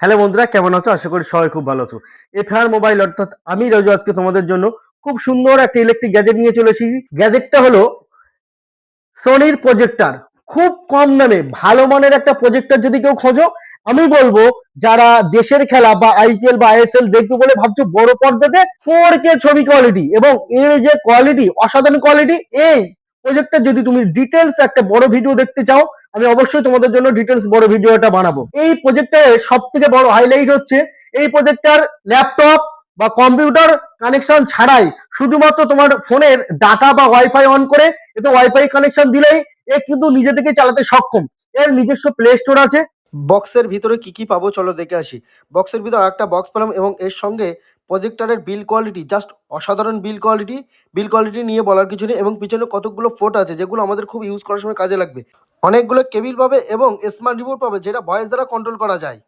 Hello বন্ধুরা, কেমন আছো? আশা করি সবাই খুব ভালো আছো। এফআর মোবাইল, অর্থাৎ আমি রাজু আজকে তোমাদের জন্য খুব সুন্দর একটা ইলেকট্রিক গ্যাজেট নিয়ে চলে এসেছি। গ্যাজেটটা হলো সোনির প্রজেক্টর খুব কম দামে, ভালো মানের একটা প্রজেক্টর যদি কেউ খোঁজো, আমি বলব যারা দেশের খেলা বা আইপিএল বা আইএসএল দেখবে বলে ভাবছ, বড় পর্দাতে ফোর কে ছবি কোয়ালিটি এবং এর যে কোয়ালিটি অসাধারণ কোয়ালিটি এই প্রজেক্টর যদি তুমি ডিটেলস একটা বড় ভিডিও দেখতে চাও আমি অবশ্যই তোমাদের জন্য ডিটেলস বড় ভিডিওটা বানাবো। এই প্রজেক্টের সব থেকে বড় হাইলাইট হচ্ছে, এই প্রজেক্টার ল্যাপটপ বা কম্পিউটার কানেকশন ছাড়াই শুধুমাত্র তোমার ফোনের ডাটা বা ওয়াইফাই অন করে, এতে ওয়াইফাই কানেকশন দিলেই এ কিন্তু নিজে থেকে চালাতে সক্ষম। এর নিজস্ব প্লে স্টোর আছে বক্সের ভিতরে কি কি পাবো চলো দেখে আসি। বক্সের ভিতরে একটা বক্স পেলাম এবং এর সঙ্গে প্রজেক্টারের বিল কোয়ালিটি জাস্ট অসাধারণ বিল কোয়ালিটি বিল কোয়ালিটি নিয়ে বলার কিছু নেই এবং পিছনে কতগুলো ফোট আছে যেগুলো আমাদের খুব ইউজ করার সময় কাজে লাগবে। অনেকগুলো কেবিল পাবে এবং স্মার্ট রিমোট পাবে যেটা ভয়েস দ্বারা কন্ট্রোল করা যায়।